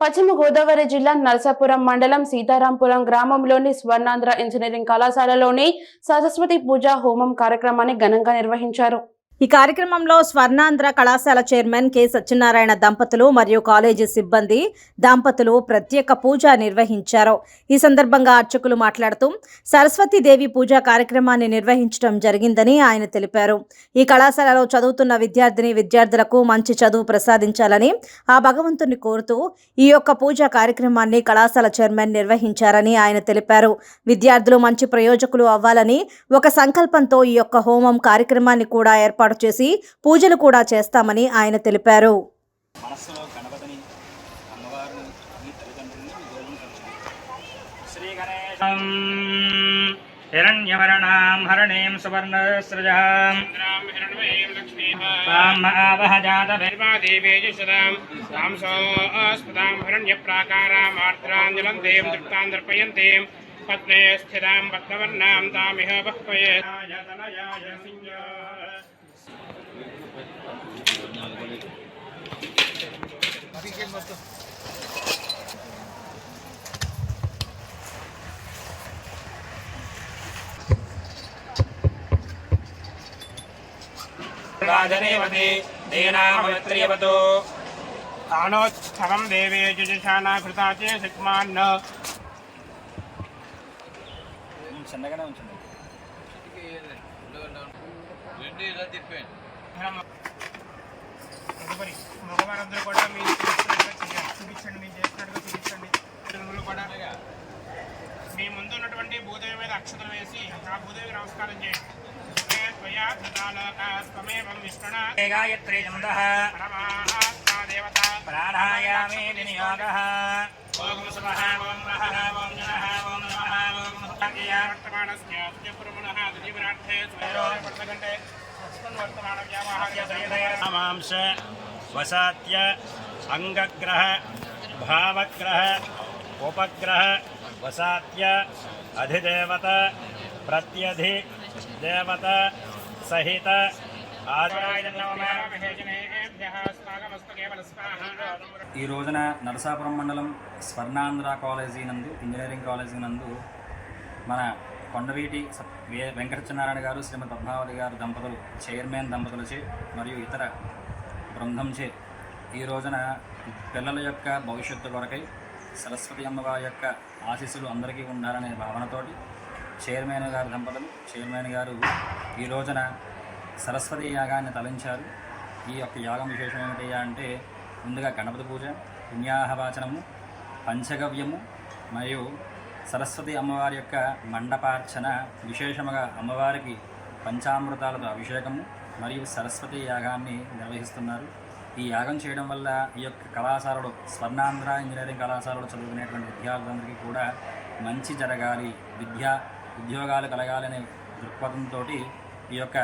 పశ్చిమ గోదావరి జిల్లా నరసాపురం మండలం సీతారాంపురం గ్రామంలోని స్వర్ణాంధ్ర ఇంజనీరింగ్ కళాశాలలోని సరస్వతి పూజ హోమం కార్యక్రమాన్ని ఘనంగా నిర్వహించారు. ఈ కార్యక్రమంలో స్వర్ణాంధ్ర కళాశాల చైర్మన్ కె సత్యనారాయణ దంపతులు మరియు కాలేజీ సిబ్బంది దంపతులు ప్రత్యేక పూజ నిర్వహించారు. ఈ సందర్భంగా అర్చకులు మాట్లాడుతూ సరస్వతీదేవి పూజా కార్యక్రమాన్ని నిర్వహించడం జరిగిందని ఆయన తెలిపారు. ఈ కళాశాలలో చదువుతున్న విద్యార్థిని విద్యార్థులకు మంచి చదువు ప్రసాదించాలని ఆ భగవంతుని కోరుతూ ఈ యొక్క పూజా కార్యక్రమాన్ని కళాశాల చైర్మన్ నిర్వహించారని ఆయన తెలిపారు. విద్యార్థులు మంచి ప్రయోజకులు అవ్వాలని ఒక సంకల్పంతో ఈ యొక్క హోమం కార్యక్రమాన్ని కూడా ఏర్పాటు చేసి పూజలు కూడా చేస్తామని ఆయన తెలిపారు. మనస్సులో గణపతిని అమ్మవారిని మీ తల్లిదండ్రుల్ని మీ దేవుని తలుచుకోండి శ్రీ గణేశం హిరణ్యవర్ణాం హరణీం సువర్ణస్రజాం తాం ఆవహ జాతవే రాజనేవతి దీనామత్రియవతో ఆనోత్సవం దేవేజుషానా కృతా చే శక్మాన్న చిన్నగానే ఉంచండి. తదుపరి మగవారందరూ కూడా మీరు చూపించండి మీరు చేస్తున్నట్టుగా చూపించండి. కూడా మీ ముందు ఉన్నటువంటి భూదేవి మీద అక్షతలు వేసి ఆ భూదేవి నమస్కారం చేయండి. గాయత్రీ ప్రాణాయామే వినియోగः. ఓం స్వహ ఓం వహ ఓం జనః ఓం మాంస వసాత్య అంగగ్రహ భావగ్రహ ఉపగ్రహ వసాత్య అధిదేవత ప్రత్యధి దేవత సహిత ఈ రోజున నరసాపురం మండలం స్వర్ణాంధ్ర కాలేజీ నందు ఇంజనీరింగ్ కాలేజీ నందు మన కొండవీటి సత్- వే- వెంకట గారు శ్రీమతి పద్మావతి గారు దంపతులు చైర్మన్ దంపతులచే మరియు ఇతర బృందంచే ఈ రోజున పిల్లల యొక్క భవిష్యత్తు కొరకై సరస్వతి అమ్మవారి యొక్క ఆశీస్సులు అందరికీ ఉండాలనే భావనతోటి చైర్మన్ గారు దంపతులు చైర్మన్ గారు ఈ రోజున సరస్వతి యాగాన్ని తలంచారు. ఈ యొక్క యాగం విశేషం ఏమిటి అంటే ముందుగా గణపతి పూజ పుణ్యాహవాచనము పంచగవ్యము మరియు సరస్వతి అమ్మవారి యొక్క మండపార్చన విశేషముగా అమ్మవారికి పంచామృతాలతో అభిషేకము మరియు సరస్వతి యాగాన్ని నిర్వహిస్తున్నారు. ఈ యాగం చేయడం వల్ల ఈ యొక్క కళాశాలలో స్వర్ణాంధ్ర ఇంజనీరింగ్ కళాశాలలో చదువుకునేటువంటి విద్యార్థులందరికీ కూడా మంచి జరగాలి విద్య ఉద్యోగాలు కలగాలనే దృక్పథంతో ఈ యొక్క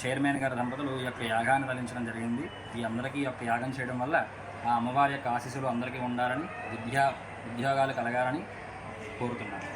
చైర్మన్ గారి దంపతులు ఈ యొక్క యాగాన్ని తలించడం జరిగింది. ఈ అందరికీ యొక్క యాగం చేయడం వల్ల ఆ అమ్మవారి యొక్క ఆశీస్సులు అందరికీ ఉండాలని విద్యా ఉద్యోగాలు కలగాలని కోరుతున్నాను.